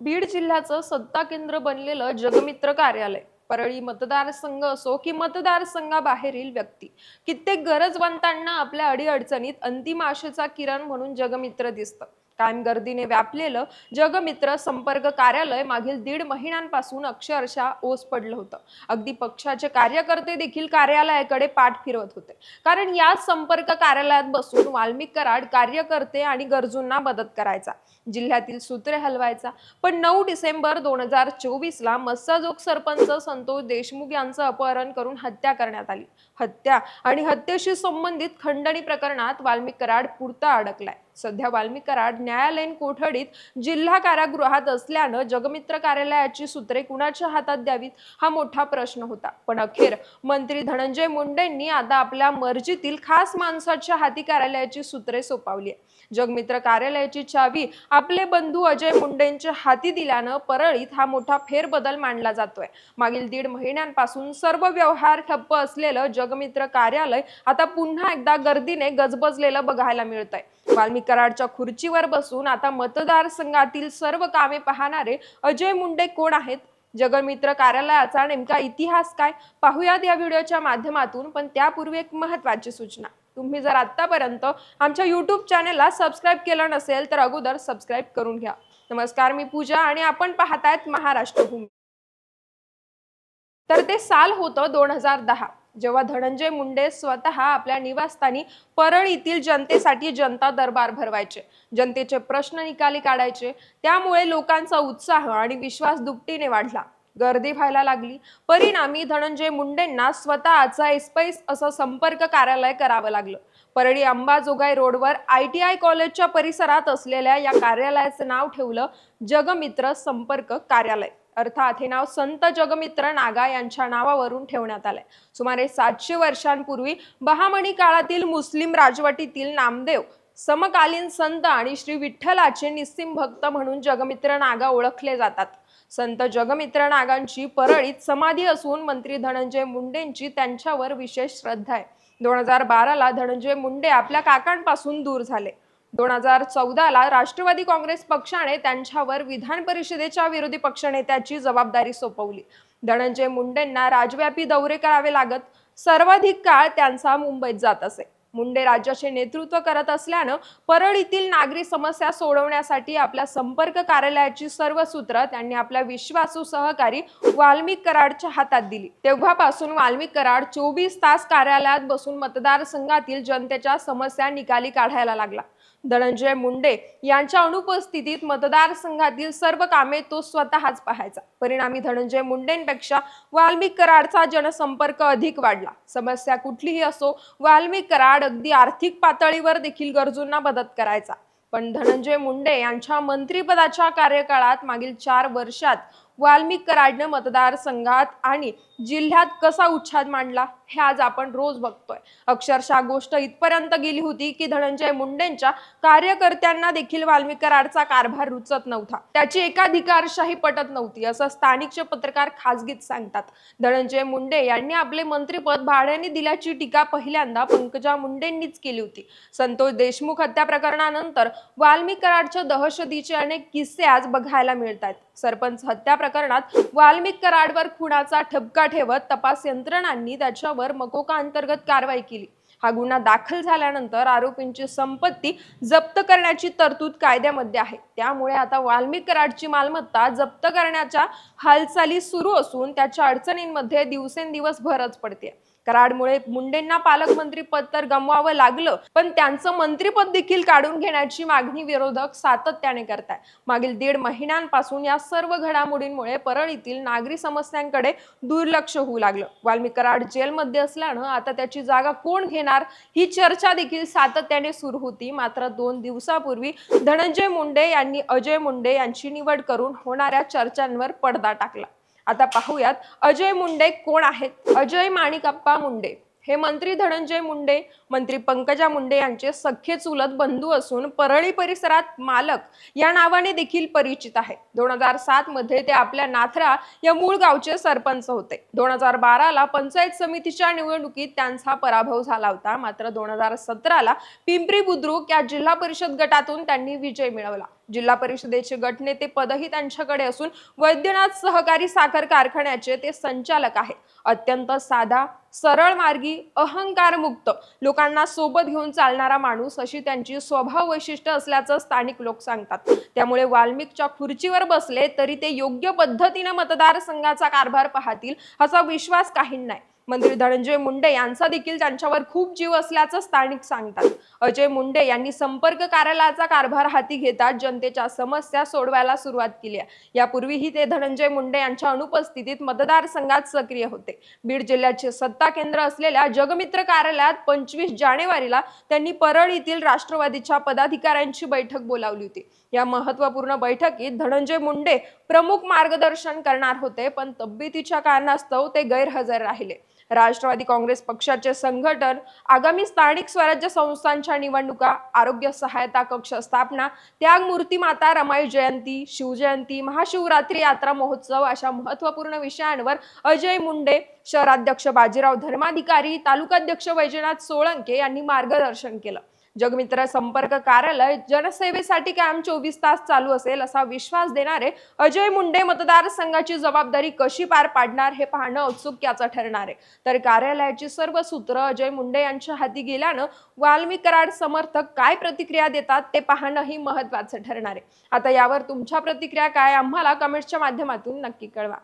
बीड जिल्ह्याचं सत्ता केंद्र बनलेलं जगमित्र कार्यालय. परळी मतदारसंघ असो की मतदारसंघाबाहेरील व्यक्ती कित्येक गरजवंतांना आपल्या अडीअडचणीत अंतिम आशेचा किरण म्हणून जगमित्र दिसतं. कायम गर्दीने व्यापलेलं जगमित्र संपर्क कार्यालय मागील दीड महिन्यांपासून अक्षरशः ओस पडलं होतं. अगदी पक्षाचे कार्यकर्ते देखील कार्यालयाकडे पाठ फिरवत होते. कारण या संपर्क कार्यालयात बसून वाल्मिक कराड कार्यकर्ते आणि गरजूंना मदत करायचा. जिल्ह्यातील सूत्रे हलवायचा. पण नऊ डिसेंबर दोन हजार चोवीस ला मस्साजोग सरपंच संतोष देशमुख यांचं अपहरण करून हत्या करण्यात आली. हत्या आणि हत्येशी संबंधित खंडणी प्रकरणात वाल्मिक कराड पुरता अडकलाय. सध्या वाल्मिक कराड न्यायालयीन कोठडीत जिल्हा कारागृहात असल्यानं जगमित्र कार्यालयाची सूत्रे कुणाच्या हातात द्यावीत हा मोठा प्रश्न होता. पण अखेर मंत्री धनंजय मुंडेंनी आता आपल्या मर्जीतील खास माणसाच्या हाती कार्यालयाची सूत्रे सोपावली आहे जगमित्र कार्यालयाची चावी आपले बंधू अजय मुंडेंच्या हाती दिल्यानं परळीत हा मोठा फेरबदल मांडला जातोय. मागील दीड महिन्यांपासून सर्व व्यवहार ठप्प असलेलं जगमित्र कार्यालय आता पुन्हा एकदा गर्दीने गजबजलेलं बघायला मिळतंय कराडच्या खुर्चीवर बसून आता मतदारसंघातील सर्व कामे पाहणारे अजय मुंडे कोण आहेत? जगमित्र कार्यालयाचा नेमका इतिहास काय? पाहुयात या व्हिडिओच्या माध्यमातून पण त्यापूर्वी एक महत्वाची सूचना. तुम्ही जर आतापर्यंत आमच्या युट्यूब चॅनेलला सबस्क्राईब केलं नसेल तर अगोदर सबस्क्राईब करून घ्या. नमस्कार मी पूजा आणि आपण पाहतायत महाराष्ट्र भूमी तर ते साल होतं दोन हजार दहा. जेव्हा धनंजय मुंडे स्वतः आपल्या निवासस्थानी परळीतील जनतेसाठी जनता दरबार भरवायचे. जनतेचे प्रश्न निकाली काढायचे. त्यामुळे लोकांचा उत्साह आणि विश्वास दुपटीने वाढला. गर्दी व्हायला लागली. परिणामी धनंजय मुंडेंना स्वतःचा एस्पैस असं संपर्क कार्यालय करावं लागलं. परळी अंबाजोगाई रोडवर आय टी आय कॉलेजच्या परिसरात असलेल्या या कार्यालयाचं नाव ठेवलं जगमित्र संपर्क कार्यालय. अर्थात हे नाव संत जगमित्र नागा यांच्या नावावरून ठेवण्यात आलंय. सुमारे सातशे वर्षांपूर्वी बहामणी काळातील मुस्लिम राजवटीतील नामदेव समकालीन संत आणि श्री विठ्ठलाचे निस्सिम भक्त म्हणून जगमित्र नागा ओळखले जातात. संत जगमित्र नागांची परळीत समाधी असून मंत्री धनंजय मुंडेंची त्यांच्यावर विशेष श्रद्धा आहे. दोन हजार बाराला धनंजय मुंडे आपल्या काकांपासून दूर झाले. दोन हजार चौदाला राष्ट्रवादी काँग्रेस पक्षाने त्यांच्यावर विधान परिषदेच्या विरोधी पक्षनेत्याची जबाबदारी सोपवली. धनंजय मुंडेंना राजव्यापी दौरे करावे लागत सर्वाधिक काळ त्यांचा मुंबईत जात असे. मुंडे राज्याचे नेतृत्व करत असल्यानं परळीतील नागरी समस्या सोडवण्यासाठी आपल्या संपर्क कार्यालयाची सर्व सूत्र त्यांनी आपल्या विश्वासू सहकारी वाल्मिक कराडच्या हातात दिली. तेव्हापासून वाल्मिक कराड चोवीस तास कार्यालयात बसून मतदारसंघातील जनतेच्या समस्या निकाली काढायला लागला. धनंजय मुंडे यांच्या अनुपस्थितीत मतदारसंघातील सर्व कामे तो स्वतःच पाहायचा. परिणामी धनंजय मुंडेंपेक्षा वाल्मिक कराडचा जनसंपर्क अधिक वाढला. समस्या कुठलीही असो वाल्मिक कराड अगदी आर्थिक पातळीवर देखील गरजूंना मदत करायचा. पण धनंजय मुंडे यांच्या मंत्रिपदाच्या कार्यकाळात मागील चार वर्षात वाल्मिक कराडनं मतदारसंघात आणि जिल्ह्यात कसा उच्छाद मांडला हे आज आपण रोज बघतोय. अक्षरशः गोष्ट इथपर्यंत गेली होती की धनंजय मुंडेंच्या कार्यकर्त्यांना देखील वाल्मिक कराडचा कारभार रुचत नव्हता. त्याची एकाधिकारशाही पटत नव्हती असं स्थानिकचे पत्रकार खासगीत सांगतात. धनंजय मुंडे यांनी आपले मंत्रिपद भाड्याने दिल्याची टीका पहिल्यांदा पंकजा मुंडेंनीच केली होती. संतोष देशमुख हत्या प्रकरणानंतर वाल्मिक कराडच्या दहशतीचे अनेक किस्से आज बघायला मिळत आहेत सरपंच हत्या प्रकरणात वाल्मिक कराडवर खुणाचा ठपका ठेवत तपास यंत्रणांनी त्याच्यावर मकोका अंतर्गत कारवाई केली. हा गुन्हा दाखल झाल्यानंतर आरोपींची संपत्ती जप्त करण्याची तरतूद कायद्यामध्ये आहे. त्यामुळे आता वाल्मिक कराडची मालमत्ता जप्त करण्याच्या हालचाली सुरू असून त्याच्या अडचणींमध्ये दिवसेंदिवस भरच पडते कराडमुळे मुंडेंना पालकमंत्री पद तर गमवावं लागलं पण त्यांचं मंत्रीपद देखील काढून घेण्याची मागणी विरोधक सातत्याने करताय. मागील दीड महिन्यांपासून या सर्व घडामोडींमुळे परळीतील नागरी समस्यांकडे दुर्लक्ष होऊ लागलं. वाल्मिक कराड जेलमध्ये असल्यानं आता त्याची जागा कोण घेणार? ही चर्चा देखील सातत्याने सुरू होती. मात्र दोन दिवसापूर्वी धनंजय मुंडे यांनी अजय मुंडे यांची निवड करून होणाऱ्या चर्चांवर पडदा टाकला. आता पाहूयात अजय मुंडे कोण आहेत? अजय माणिकप्पा मुंडे. हे मंत्री धनंजय मुंडे मंत्री पंकजा मुंडे यांचे सख्खे चुलत बंधू असून परळी परिसरात मालक या नावाने देखील परिचित आहे. दोन हजार सात मध्ये ते आपल्या नाथरा या मूळ गावचे सरपंच होते. दोन हजार बाराला पंचायत समितीच्या निवडणुकीत त्यांचा पराभव झाला होता. मात्र दोन हजार सतराला पिंपरी बुद्रुक या जिल्हा परिषद गटातून त्यांनी विजय मिळवला. जिल्हा परिषदेचे गटनेते पदही त्यांच्याकडे असून वैद्यनाथ सहकारी साखर कारखान्याचे ते संचालक आहेत. अत्यंत साधा सरळ मार्गी अहंकार मुक्त लोकांना सोबत घेऊन चालणारा माणूस अशी त्यांची स्वभाव वैशिष्ट्य असल्याचं स्थानिक लोक सांगतात. त्यामुळे वाल्मिकच्या खुर्चीवर बसले तरी ते योग्य पद्धतीने मतदारसंघाचा कारभार पाहतील असा विश्वास काहींना नाही. मंत्री धनंजय मुंडे यांचा देखील त्यांच्यावर खूप जीव असल्याचं स्थानिक सांगतात. अजय मुंडे यांनी संपर्क कार्यालयाचा कारभार हाती घेतात जनतेच्या समस्या सोडवायला सुरुवात केली आहे. यापूर्वीही ते धनंजय मुंडे यांच्या अनुपस्थितीत मतदारसंघात सक्रिय होते. बीड जिल्ह्याचे सत्ता केंद्र असलेल्या जगमित्र कार्यालयात पंचवीस जानेवारीला त्यांनी परळ येथील राष्ट्रवादीच्या पदाधिकाऱ्यांची बैठक बोलावली होती. या महत्त्वपूर्ण बैठकीत धनंजय मुंडे प्रमुख मार्गदर्शन करणार होते पण तब्येतीच्या कारणास्तव ते गैरहजर राहिले. राष्ट्रवादी काँग्रेस पक्षाचे संघटन आगामी स्थानिक स्वराज्य संस्थांच्या निवडणुका आरोग्य सहायता कक्ष स्थापना त्याग मूर्ती माता रमाई जयंती शिवजयंती महाशिवरात्री यात्रा महोत्सव अशा महत्त्वपूर्ण विषयांवर अजय मुंडे शहराध्यक्ष बाजीराव धर्माधिकारी तालुकाध्यक्ष वैजनाथ सोळंके यांनी मार्गदर्शन केलं. जगमित्र संपर्क कार्यालय जनसेवेसाठी कॅम्प चोवीस तास चालू असेल असा विश्वास देणारे अजय मुंडे मतदारसंघाची जबाबदारी कशी पार पाडणार हे पाहणं औत्सुक्याचं ठरणार आहे. तर कार्यालयाची सर्व सूत्र अजय मुंडे यांच्या हाती गेल्यानं वाल्मी कराड समर्थक काय प्रतिक्रिया देतात ते पाहणंही महत्वाचं ठरणार आहे. आता यावर तुमच्या प्रतिक्रिया काय? आम्हाला कमेंट्सच्या माध्यमातून नक्की कळवा.